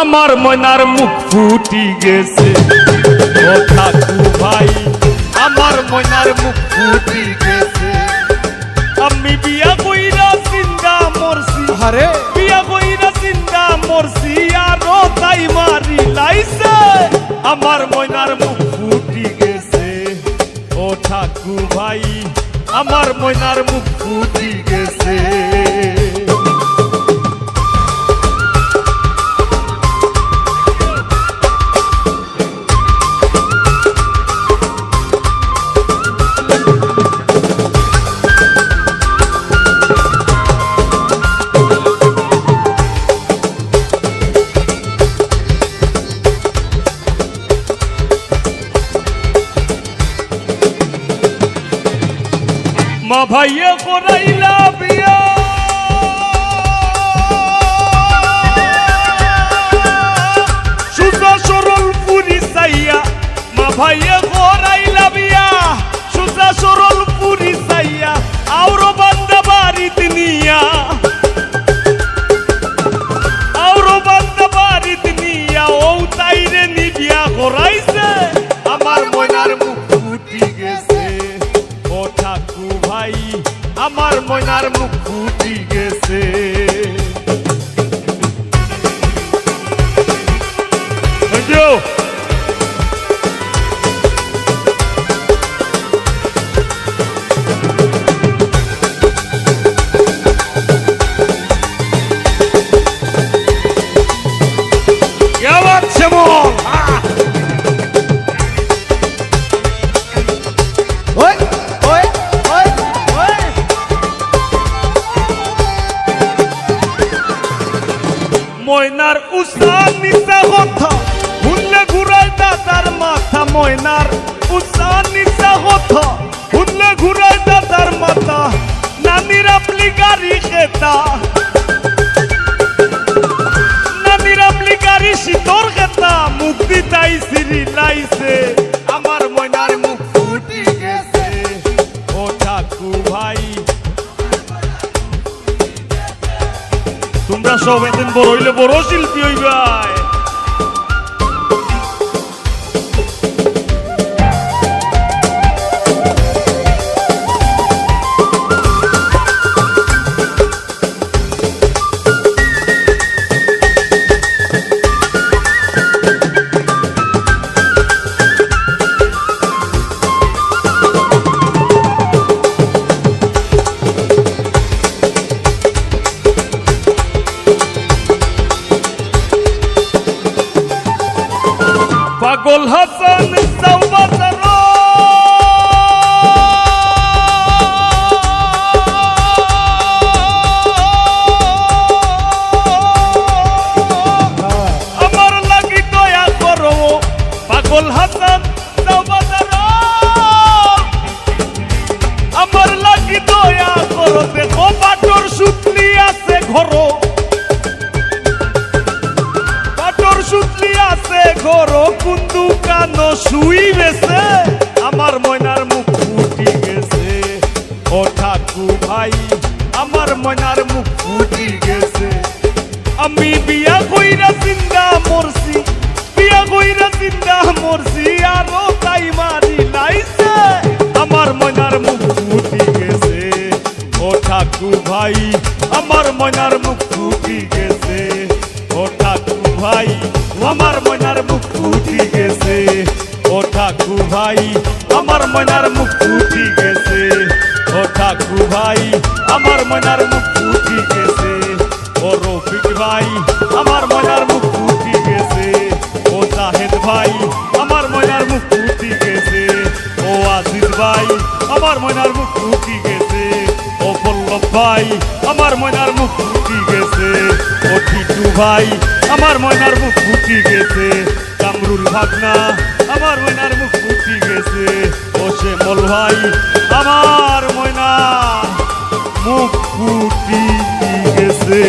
আমার ময়নার মুখ ফুটি গেছে। ও ঠাকু ভাই আমার ময়নার মুখ ফুটি গেছে। আমি বিয়া কইরা চিন্তা মরছি। আরে বিয়া কইরা চিন্তা মরছি আরও তাই মারি লাইছে। আমার ময়নার মুখ ফুটি গেছে। ও ঠাকু ভাই আমার ময়নার মুখ ফুটি গেছে। মা ভাইয়ে করাইলা বিয়া। সুজা সরল পুরি সাইয়া মা ভাইয়ে করাইলা বিয়া। সুজা সরল উস্তাদ নিসা কথা হুনলে ঘুরাই দাদার মাথা ময়নার। উস্তাদ নিসা কথা হুনলে ঘুরাই দাদার মাথা। নানির আপলি গাড়ি খেতা তোমরা সব এদিন বড় হইলে বড় শিল্পী হইবাই। পাগল হাসান শুই আমার ময়নার মুখ ফুটি গেছে। ও ভাই আমার ময়নার মুখ ফুটি গেছে। আমি বিয়া কইরা চিন্তা মরছি, বিয়া কইরা চিন্তা মরছি, আরও তাই মারি লাইছে। আমার ময়নার মুখ ফুটি গেছে। ও ঠাকু ভাই আমার ময়নার ভাই, আমার ময়নার মুখ ফুটি গেছে। ও ঠাকু ভাই, আমার ময়নার মুখ ফুটি গেছে। ও রফিক ভাই, আমার ময়নার মুখ ফুটি গেছে। ও জাহেদ ভাই, আমার ময়নার মুখ ফুটি গেছে। ও আজিজ ভাই, আমার ময়নার মুখ ফুটি গেছে। ও পল্লব ভাই, আমার ময়নার মুখ ফুটি গেছে। ও টিটু ভাই, আমার ময়নার মুখ ফুটি গেছে। কামরুল ভাগনা, আমার ভাই আমার ময়না মুখ ফুটি গেছে।